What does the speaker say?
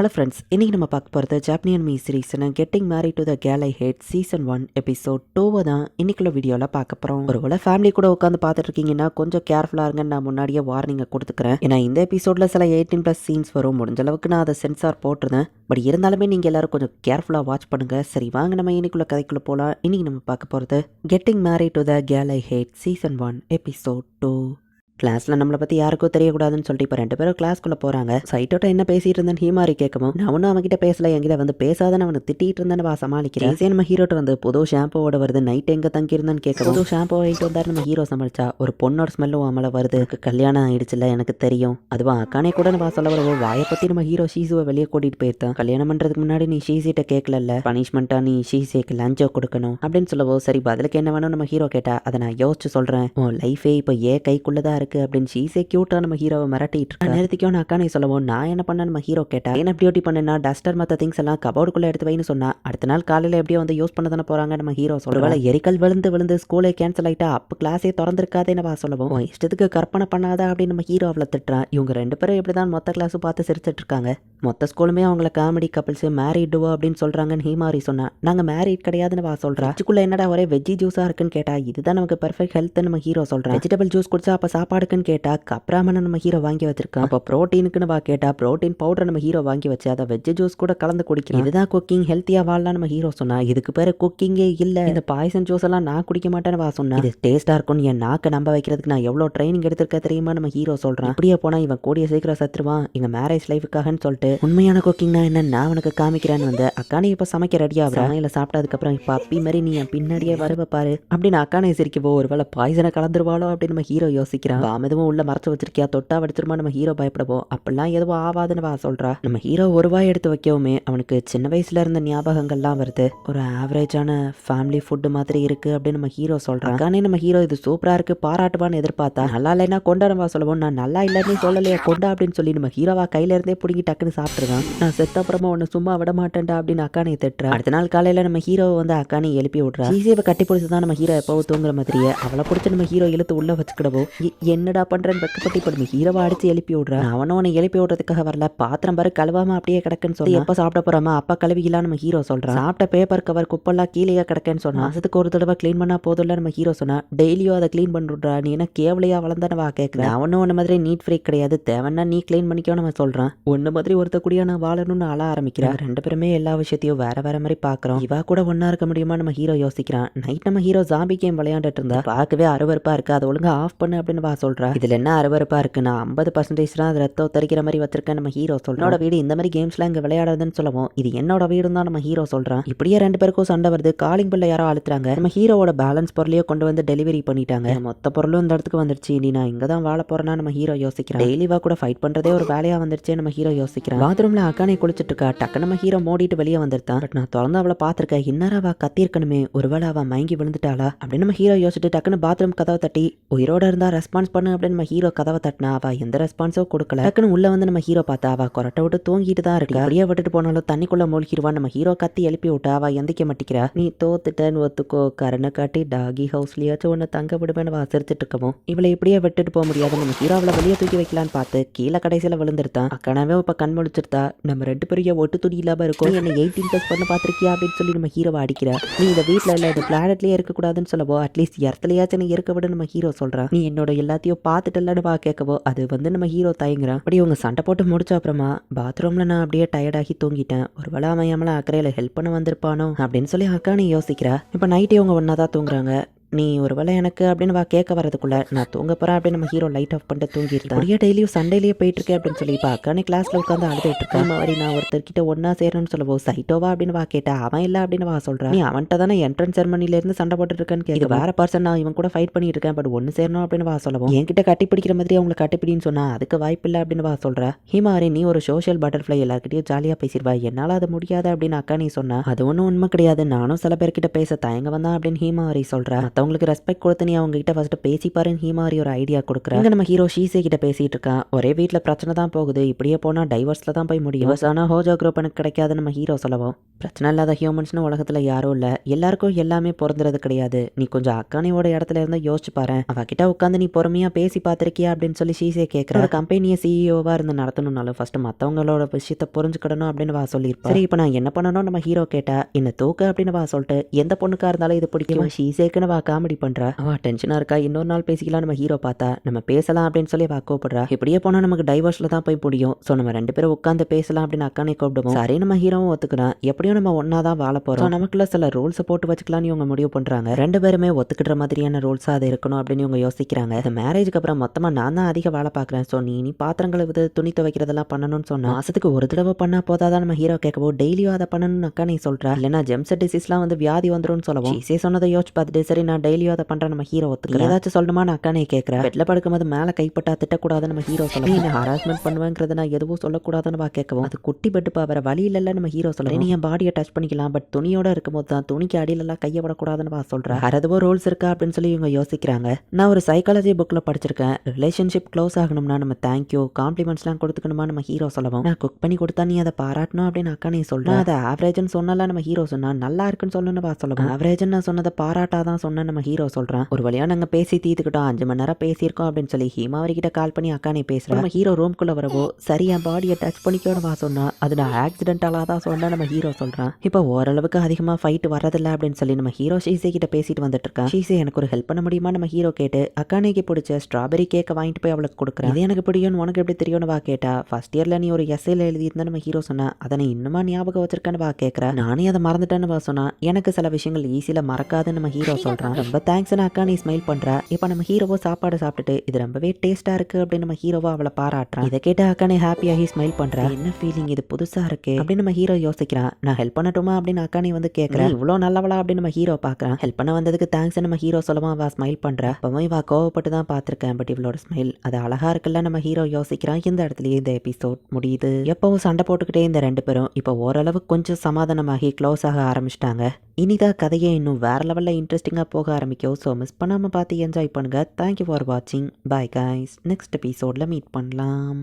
Hello friends இன்னைக்கு நம்ம பார்க்க போகிறது ஜாப்னியன் மீ சீரீஸ்னு getting married to the girl I hate season one episode டூவை தான் இன்னைக்குள்ள வீடியோவில் பார்க்க போகிறோம் ஒருவேளை ஃபேமிலி கூட உட்காந்து பார்த்துட்டு இருக்கீங்கன்னா கொஞ்சம் கேர்ஃபுல்லாக இருங்கன்னு நான் முன்னாடியே வார்னிங்கை கொடுத்துக்கிறேன். ஏன்னா இந்த எபிசோடில் சில எயிட்டீன் ப்ளஸ் சீன்ஸ் வரும். முடிஞ்ச அளவுக்கு நான் அதை சென்சார் போட்டிருந்தேன். பட் இருந்தாலுமே நீங்கள் எல்லோரும் கொஞ்சம் கேர்ஃபுல்லாக வாட்ச் பண்ணுங்கள் சரி வாங்க நம்ம இன்னைக்குள்ள கதைக்குள்ளே போகலாம் இன்றைக்கி நம்ம பார்க்க போகிறது getting married to the girl I hate season one episode two கிளாஸில் நம்மளை பற்றி யாருக்கும் தெரியக்கூடாதுன்னு சொல்லிட்டு இப்போ ரெண்டு பேரும் கிளாஸ்க்குள்ளே போகிறாங்க சைட்டோட்ட என்ன பேசிட்டு இருந்தேன்னு ஹீமாரி கேட்கவும் நான் ஒன்றும் அவன்கிட்ட பேசல என்கிட்ட வந்து பேசாதன்னு அவனை திட்டிட்டு இருந்தேன்னு வா சமாளிக்கிறேன். ஈஸியாக நம்ம ஹீரோட்ட வந்து புது ஷாம்புவோட வருது நைட் எங்கே தங்கியிருந்தேன்னு கேட்க புது ஷாம்பு வாங்கிட்டு வந்தாரு நம்ம ஹீரோ சமாளிச்சா ஒரு பொண்ணோட ஸ்மெல்லும் அவமல வருது. கல்யாணம் ஆயிடுச்சுல எனக்கு தெரியும். அதுவா அக்கானே கூட வா சொல்ல வரவோ வாயை பற்றி நம்ம ஹீரோ ஷீசுவை வெளியே கூட்டிட்டு போயிருந்தான். கல்யாணம் பண்ணுறதுக்கு முன்னாடி நீ ஷீசிட்ட கேட்கல பனிஷ்மெண்ட்டாக நீ ஷீசேக்கு லஞ்சோ கொடுக்கணும் அப்படின்னு சொல்லவோ சரி பதிலுக்கு என்ன வேணும் நம்ம ஹீரோ கேட்டா அதை நான் யோசிச்சு சொல்கிறேன் உன் லைஃபே இப்போ ஏன் கைக்குள்ளதான் இருக்கு. அப்படின்னு ஷீசே கியூட்டா நம்ம ஹீரோவை மிரட்டிட்டு இருக்கா நேரத்துக்கோ நான் அக்கானே சொல்லவும் நான் என்ன பண்ண நம்ம ஹீரோ கேட்டா? என்ன டியூட்டி பண்ணனா டஸ்டர் மற்ற திங்ஸ் எல்லாம் கபோர்டுக்குள்ள எடுத்து வைன்னு சொன்னா அடுத்த நாள் காலையில எப்படியோ வந்து யூஸ் பண்ண தானே போறாங்க நம்ம ஹீரோ சொல்லுவாங்க எரிக்கல் விழுந்து விழுந்து ஸ்கூலே கேன்சல் ஆயிட்டா அப்ப கிளாஸே திறந்திருக்காதேன்னு வா சொல்லவும்? இஷ்டத்துக்கு கற்பனை பண்ணாதா? அப்படின்னு நம்ம ஹீரோ அவளை திட்டுறான். இவங்க ரெண்டு பேரும் இப்படிதான் மொத்த கிளாஸும் பார்த்து சிரிச்சிட்டு இருக்காங்க. மொத்த ஸ்கூலுமே அவங்கள காமெடி கப்பிள்ஸ் மேரிடுவோ அப்படின்னு சொல்றாங்கன்னு ஹீமாரி சொன்னா. நாங்க மேரிட் கிடையாதுன்னு வா சொல்றா? இதுக்குள்ள என்னடா ஒரே வெஜ்ஜி ஜூஸா இருக்குன்னு கேட்டா இதுதான் நமக்கு பெர்ஃபெக்ட் ஹெல்த் நம்ம ஹீரோ சொல்றேன் வெஜிடபிள் ஜூஸ் குடிச்சா அப்ப சாப்பாடுக்குன்னு கேட்டா கப்ராமன் நம்ம ஹீரோ வாங்கி வச்சிருக்கான். அப்ப ப்ரோட்டீனுக்குன்னு வா கேட்டா ப்ரோட்டீன் பவுடர் நம்ம ஹீரோ வாங்கி வச்சு அதை வெஜ் ஜூஸ் கூட கலந்து குடிக்கிறோம் இதுதான் குக்கிங் ஹெல்த்தியா வாழலாம் நம்ம ஹீரோ சொன்னா. இதுக்கு பேரு குக்கிங்கே இல்ல. இந்த பாய்சன் ஜூஸ் எல்லாம் நான் குடிக்க மாட்டேன்னு வா சொன்னா. இது டேஸ்டா இருக்கும்னு என் நாக்க நம்ப வைக்கிறதுக்கு நான் எவ்வளவு ட்ரைனிங் எடுத்திருக்க தெரியுமா நம்ம ஹீரோ சொல்றான். இப்படியே போனா இவன் கூடிய சீக்கிரம் சத்துருவான். எங்க மேரேஜ் லைஃபுக்காகன்னு சொல்லிட்டு உண்மையான குக்கிங்னா என்ன நான் உனக்கு காமிக்கிறேன்னு வந்து அக்கானே இப்ப சமைக்க ரெடியா சமையல சாப்பிட்டதுக்கு அப்புறம் இப்ப அப்பி மாதிரி நீ என் பின்னாடியே வருவ பாரு. அப்படின்னு அக்கானே சிரிக்கவோ ஒருவேளை பாய்சனை கலந்துருவாளோ? அப்படின்னு நம்ம ஹீரோ யோசிக்கிறான். பாம் எதுவும் உள்ள மறைச்சு வச்சிருக்கியா? தொட்டா வடிச்சிருமா? நம்ம ஹீரோ பயப்படவோ அப்படிலாம் எதுவும் ஆவாதுன்னு வா சொல்றா. நம்ம ஹீரோ ஒரு வாய் எடுத்து வைக்கவுமே அவனுக்கு சின்ன வயசுல இருந்த ஞாபகங்கள்லாம் வருது. ஒரு ஆவரேஜான ஃபேமிலி ஃபுட்டு மாதிரி இருக்கு அப்படின்னு நம்ம ஹீரோ சொல்றான் அக்கானே நம்ம ஹீரோ இது சூப்பரா இருக்கு பாராட்டுவான்னு எதிர்பார்த்தா? நல்லா இல்லைன்னா கொண்டாடவா சொல்லவும். நான் நல்லா இல்லைன்னு சொல்லலையா கொண்டா அப்படின்னு சொல்லி நம்ம ஹீரோவா கையில இருந்தே பிடிங்கி டக்குன்னு சாப்பிட்டுருக்கான். நான் செத்த அப்புறமா உன்னை சும்மா விட மாட்டேன்டா அப்படின்னு அக்கானை திட்டுறா. அடுத்த நாள் காலையில நம்ம ஹீரோவை வந்து அக்கானை எழுப்பி விடுறா. சீசியவை கட்டி பிடிச்சதான் நம்ம ஹீரோ எப்பவும் தூங்குற மாதிரியே. அவளை பிடிச்சி நம்ம ஹீரோ இழுத்து உள்ள வச்சுக்கிடவோ? "எ- என்னடா பண்றேன்னு வெக்கப்பட்டு இப்ப ஹீரோவை அடிச்சு எழுப்பி விட்றா? அவனும் உன்னை எழுப்பி விடுறதுக்காக வரல. பாத்திரம் பாரு கழுவாம அப்படியே கிடக்குன்னு சொல்லி எப்ப சாப்பிட போறாம அப்ப கழுவிக்கலாம் நம்ம ஹீரோ சொல்றான். சாப்பிட்ட பேப்பர் கவர் குப்பெல்லாம் கீழேயே கிடக்குன்னு சொன்னா. மாசத்துக்கு ஒரு தடவை க்ளீன் பண்ணா போதும்ல நம்ம ஹீரோ சொன்னா. டெய்லியும் அதை க்ளீன் பண்ணுறா நீ என்ன கேவலையா வளர்ந்தானே வா கேட்குறேன் அவனும் உன்ன மாதிரி நீட் ஃப்ரீ கிடையாது. தேவைன்னா நீ க்ளீன் பண்ணிக்கோ நம்ம சொல்றான். ஒன்னு மாதிரி ஒருத்த கூடிய நான் வாழணும்னு அழ ஆரம்பிக்கிறேன். ரெண்டு பேருமே எல்லா விஷயத்தையும் வேற வேற மாதிரி பாக்குறோம். இவா கூட ஒண்ணா இருக்க முடியுமா நம்ம ஹீரோ யோசிக்கிறான். நைட் நம்ம ஹீரோ ஜாம்பி கேம் விளையாண்டுட்டு இருந்தா. பார்க்கவே அருவருப்பா இருக்கு? அதை ஒழுங்கா ஆஃப் பண்ணு அப்படின்னு வா சொல்கிறா இதுல என்ன அருவருப்பா இருக்கு நான் ஐம்பது பர்சன்டேஜ் தான் அது ரத்தம் தரிக்கிற மாதிரி வச்சிருக்கேன் நம்ம ஹீரோ சொல்கிறோம் என்னோட வீடு இந்த மாதிரி கேம்ஸ்லாம் இங்க விளையாடாதுன்னு சொல்லவும் இது என்னோட வீடு தான் நம்ம ஹீரோ சொல்கிறான் இப்படியே ரெண்டு பேருக்கும் சண்டை வருது. காலிங் பில்ல யாரோ அழுத்துறாங்க. நம்ம ஹீரோவோட பேலன்ஸ் பொருளையோ கொண்டு வந்து டெலிவரி பண்ணிட்டாங்க. மொத்த பொருளும் இந்த இடத்துக்கு வந்துருச்சு. நீ நான் இங்கே தான் வாழ போகிறேன்னா நம்ம ஹீரோ யோசிக்கிறேன். டெய்லிவா கூட ஃபைட் பண்ணுறதே ஒரு வேலையா வந்துருச்சு நம்ம ஹீரோ யோசிக்கிறான். பாத்ரூம்ல அக்கானே குளிச்சிட்டு இருக்கா. டக்கு நம்ம ஹீரோ மூடிட்டு வெளியே வந்திருந்தான் பட் நான் தொடர்ந்து அவளை பார்த்திருக்கேன். இன்னரா அவ கத்திருக்கணுமே ஒருவேளை அவ மயங்கி விழுந்துட்டாளா? அப்படின்னு நம்ம ஹீரோ யோசிச்சுட்டு டக்குன்னு பாத்ரூம் கதவை தட்டி உயிரோட இருந்தா ரெஸ்பான்ஸ் பண்ணு அப்படின்னு நம்ம ஹீரோ கதவை தட்டினா அவ எந்த ரெஸ்பான்ஸோ கொடுக்கல. டக்குன்னு உள்ள வந்து நம்ம ஹீரோ பார்த்தா அவ கொரட்டை விட்டு தூங்கிட்டு தான் இருக்கா அப்படியே விட்டுட்டு போனாலும் தண்ணிக்குள்ள மூழ்கிடுவா நம்ம ஹீரோ கத்தி எழுப்பி விட்டா அவ எந்திக்க மாட்டிக்கிறா. நீ தோத்துட்டேன்னு ஒத்துக்கோ. கரணை காட்டி டாகி ஹவுஸ்லயாச்சும் ஒன்று தங்க விடுவேன்னு அவ சிரிச்சிட்டு இருக்கவும். இவளை இப்படியே விட்டுட்டு போக முடியாது. நம்ம ஹீரோ அவளை வெளியே தூக்கி வைக்கலான்னு பார்த்து கீழே கடைசியில விழுந்துருத்தான் அக்கனவே இப்ப கண் முழிச்சிருத்தா. நம்ம ரெண்டு பெரிய ஒட்டு துணி இல்லாம இருக்கும். என்ன எயிட்டீன் ப்ளஸ் பண்ண பார்த்துருக்கியா அப்படின்னு சொல்லி நம்ம ஹீரோவை அடிக்கிற. நீ இந்த வீட்டில் இல்லை இந்த பிளானட்லயே இருக்கக்கூடாதுன்னு சொல்லவோ அட்லீஸ்ட் இடத்துலயாச்சும் நீ இருக்க விட நம்ம ஹீரோ சொல்றான் நீ என்னோட எல்லாத்தையும் பார்த்துட்டு வா கேட்கவோ அது வந்து நம்ம ஹீரோ தயங்குறான் அப்படி உங்க சண்டை போட்டு முடிச்ச அப்புறமா பாத்ரூம்ல நான் அப்படியே டயர்டாகி தூங்கிட்டேன். ஒரு வேளை அவன் அக்கறையில ஹெல்ப் பண்ண வந்திருப்பானோ அப்படின்னு சொல்லி அக்கா நீ யோசிக்கிறா. இப்போ நைட்டே அவங்க ஒன்றா தான் தூங்குறாங்க. நீ ஒரு வேளை எனக்கு அப்படின்னு வா கேட்க வரதுக்குள்ள நான் தூங்க போறேன் அப்படின்னு நம்ம ஹீரோ லைட் ஆஃப் பண்ணிட்டு தூங்கிருந்தேன் அப்படியே டெய்லியும் சண்டேலயே போயிட்டு இருக்கேன் அப்படின்னு சொல்லி அக்கானே கிளாஸ்ல உட்காந்து அழுதுட்டு இருக்கேன் மாதிரி நான் ஒருத்தர்கிட்ட ஒன்னா சேரணும்னு சொல்லவோ சைட்டோவா? அப்படின்னு வா கேட்டா அவன் இல்ல அப்படின்னு வா சொல்றான் நீ அவன்கிட்ட தானே என்ட்ரன்ஸ் செரமனில இருந்து சண்டை போட்டுட்டு இருக்கேன்னு கேட்க வேற பர்சன் நான் இவன் கூட ஃபைட் பண்ணிட்டு இருக்கேன் பட் ஒன்னு சேரணும் அப்படின்னு வா சொல்லவும். என்கிட்ட கட்டி பிடிக்கிற மாதிரி அவங்களை கட்டிப்பிடின்னு சொன்னா அதுக்கு வாய்ப்பு இல்லை அப்படின்னு வா சொல்றா. ஹிமாரி நீ ஒரு சோஷியல் பட்டர்ஃப்ளை எல்லார்கிட்டயும் ஜாலியா பேசிடுவா என்னால அது முடியாது அப்படின்னு அக்கா நீ சொன்னா அது ஒன்றும் உண்மை கிடையாது. நானும் சில பேர்கிட்ட பேச தயங்க வந்தான் அப்படின்னு ஹீமாரி சொல்றா. மற்ற மற்றவங்களுக்கு ரெஸ்பெக்ட் கொடுத்து நீ அவங்க கிட்ட ஃபர்ஸ்ட் பேசிப்பாருன்னு ஹீமாரி ஒரு ஐடியா கொடுக்குறேன் நம்ம ஹீரோ ஷீசே கிட்ட பேசிட்டு இருக்கான் ஒரே வீட்டில் பிரச்சனை தான் போகுது. இப்படியே போனால் டைவர்ஸில் தான் போய் முடியும். ஆனால் ஹோஜோ குரூப் எனக்கு கிடைக்காது நம்ம ஹீரோ சொல்லவும். பிரச்சனை இல்லாத ஹியூமன்ஸ்னு உலகத்தில் யாரும் இல்லை. எல்லாருக்கும் எல்லாமே பிறந்துறது கிடையாது. நீ கொஞ்சம் அக்கானியோட இடத்துல இருந்து யோசிச்சு பாரு. அவகிட்ட உட்காந்து நீ பொறுமையாக பேசி பார்த்துருக்கியா அப்படின்னு சொல்லி ஷீசே கேட்குற கம்பெனியை சிஇஓவாக இருந்து நடத்தணும்னாலும் ஃபர்ஸ்ட் மற்றவங்களோட விஷயத்தை புரிஞ்சுக்கிடணும் அப்படின்னு வா சொல்லியிருப்பா. சரி இப்போ நான் என்ன பண்ணணும் நம்ம ஹீரோ கேட்டா என்ன தூக்கு அப்படின்னு வா சொல்லிட்டு எந்த பொண்ணுக்காக இருந்தாலும் இது பிடிக்கும்? ஷீசேக்குன்னு வா காமெடி பண்ணுறா அவள் டென்ஷனாக இருக்கா? இன்னொரு நாள் பேசிக்கலாம் நம்ம ஹீரோ பார்த்தா நம்ம பேசலாம் அப்படின்னு சொல்லி அவள் கூப்பிடுறா. இப்படியே போனால் நமக்கு டைவர்ஸ்ல தான் போய் முடியும் ஸோ நம்ம ரெண்டு பேரும் உட்காந்து பேசலாம் அப்படின்னு அக்கானே கூப்பிடுவோம். சரி நம்ம ஹீரோவும் ஒத்துக்கிறான் எப்படியும் நம்ம ஒன்னா தான் வாழ போகிறோம் நமக்குள்ள சில ரூல்ஸ் போட்டு வச்சுக்கலாம்னு இவங்க முடிவு பண்ணுறாங்க ரெண்டு பேருமே ஒத்துக்கிற மாதிரியான ரூல்ஸாக அது இருக்கணும் அப்படின்னு இவங்க யோசிக்கிறாங்க. இந்த மேரேஜ்க்கு அப்புறம் மொத்தமாக நான் தான் அதிக வேலை பார்க்குறேன். ஸோ நீ நீ பாத்திரங்களை கழுவுது துணி துவைக்கிறதெல்லாம் பண்ணணும்னு சொன்னா மாசத்துக்கு ஒரு தடவை பண்ணால் போதாதான் நம்ம ஹீரோ கேட்கவோ? டெய்லியும் அதை பண்ணணும்னு அக்கா நீ சொல்றா. இல்லைனா ஜெம்ஸ் டிசீஸ்லாம் வந்து வியாதி வந்துடும் சொல்லவும் இசை சொன்னதை யோசிச்சு பார்த்துட்டு சரி நான் டெய்லியும் அதை பண்றேன் நம்ம ஹீரோ ஒத்துக்கிறேன். ஏதாச்சும் சொல்லணுமா? நான் அக்கானே கேட்கிறேன் பெட்ல படுக்கும்போது மேலே கைப்பட்டா திட்டக்கூடாது நம்ம ஹீரோ சொல்ல நீ ஹராஸ்மெண்ட் பண்ணுவேங்கிறத நான் எதுவும் சொல்லக்கூடாதுன்னு வா கேட்கவும். அது குட்டி பெட்டுப்பா வேற வழி இல்லைல்ல நம்ம ஹீரோ சொல்ல நீ என் பாடியை டச் பண்ணிக்கலாம் பட் துணியோட இருக்கும்போது தான் துணிக்கு அடியிலலாம் கையை விடக்கூடாதுன்னு வா சொல்றேன். வேற எதுவோ ரூல்ஸ் இருக்கா அப்படின்னு சொல்லி இவங்க யோசிக்கிறாங்க. நான் ஒரு சைக்காலஜி புக்கில் படிச்சிருக்கேன். ரிலேஷன்ஷிப் க்ளோஸ் ஆகணும்னா நம்ம தேங்க்யூ காம்ப்ளிமெண்ட்ஸ்லாம் கொடுத்துக்கணுமா நம்ம ஹீரோ சொல்லவும். நான் குக் பண்ணி கொடுத்தா நீ அதை பாராட்டணும் அப்படின்னு அக்கா நீ சொல்றேன் அதை ஆவரேஜ்னு சொன்னால நம்ம ஹீரோ சொன்னா நல்லா இருக்குன்னு சொல்லணும்னு வா சொல்லவும். ஆவரேஜ்னு நான் சொன்னதை பாராட்டாதான் சொன்ன நம்ம ஹீரோ சொல்றான் ஒரு வழியா நாங்க பேசி தீர்த்துக்கிட்டோம் அஞ்சு மணி நேரம் பேசியிருக்கோம் அப்படின்னு சொல்லி ஹீமாவரி கிட்ட கால் பண்ணி அக்கா நீ நம்ம ஹீரோ ரூம்குள்ள வரவோ சரி என் பாடியை டச் பண்ணிக்கோன்னு வா சொன்னா அது நான் ஆக்சிடென்டலாக தான் சொன்னா நம்ம ஹீரோ சொல்றான். இப்போ ஓரளவுக்கு அதிகமாக ஃபைட் வரதில்லை அப்படின்னு சொல்லி நம்ம ஹீரோ ஷீசே கிட்ட பேசிட்டு வந்துட்டு இருக்கான். ஷீசே எனக்கு ஒரு ஹெல்ப் பண்ண முடியுமா? நம்ம ஹீரோ கேட்டு அக்கானைக்கு பிடிச்ச ஸ்ட்ராபெரி கேக்கை வாங்கிட்டு போய் அவளுக்கு கொடுக்குறேன். இது எனக்கு பிடிக்கும்னு உனக்கு எப்படி தெரியும்னு வா கேட்டா ஃபர்ஸ்ட் இயர்ல நீ ஒரு எஸ்ஏல எழுதியிருந்தா நம்ம ஹீரோ சொன்னா அதனை இன்னுமா ஞாபகம் வச்சிருக்கேன்னு வா கேட்குற நானே அதை மறந்துட்டேன்னு வா சொன்னா எனக்கு சில விஷயங்கள் ஈஸியில் மறக்காதுன்னு நம்ம ஹீரோ சொல்றான். ரொம்ப தேங்க்ஸ்னு அக்கா நீ ஸ்மைல் பண்ற. இப்போ நம்ம ஹீரோவோ சாப்பாடு சாப்பிட்டுட்டு இது ரொம்பவே டேஸ்டா இருக்கு அப்படின்னு நம்ம ஹீரோவா அவளை பாராட்டுறான். இதை கேட்டு அக்கானே ஹாப்பியாகி ஸ்மைல் பண்ற. என்ன ஃபீலிங் இது புதுசா இருக்கு. அப்படின்னு நம்ம ஹீரோ யோசிக்கிறான். நான் ஹெல்ப் பண்ணட்டுமா? அப்படின்னு அக்கானே வந்து கேட்கறேன் இவ்வளோ நல்லவளா? அப்படின்னு நம்ம ஹீரோ பார்க்கறான் ஹெல்ப் பண்ண வந்ததுக்கு தேங்க்ஸ் நம்ம ஹீரோ சொல்லமா அவ ஸ்மைல் பண்ற. அப்பவும் இவ கோவப்பட்டு தான் பார்த்திருக்கேன் பட் இவளோட ஸ்மைல் அது அழகா இருக்குல்ல நம்ம ஹீரோ யோசிக்கிறான். இந்த இடத்துலயே இந்த எபிசோட் முடியுது. எப்பவும் சண்டை போட்டுக்கிட்டே இந்த ரெண்டு பேரும் இப்போ ஓரளவு கொஞ்சம் சமாதானமாகி க்ளோஸ் ஆக ஆரம்பிச்சிட்டாங்க. இனிதான் கதையை இன்னும் வேற லெவலில் இன்ட்ரெஸ்டிங்காக போக ஆரம்பிக்கும் ஸோ மிஸ் பண்ணாமல் பார்த்து என்ஜாய் பண்ணுங்க. தேங்க்யூ ஃபார் வாட்சிங் பாய் காய்ஸ் நெக்ஸ்ட் எபிசோடில் மீட் பண்ணலாம்.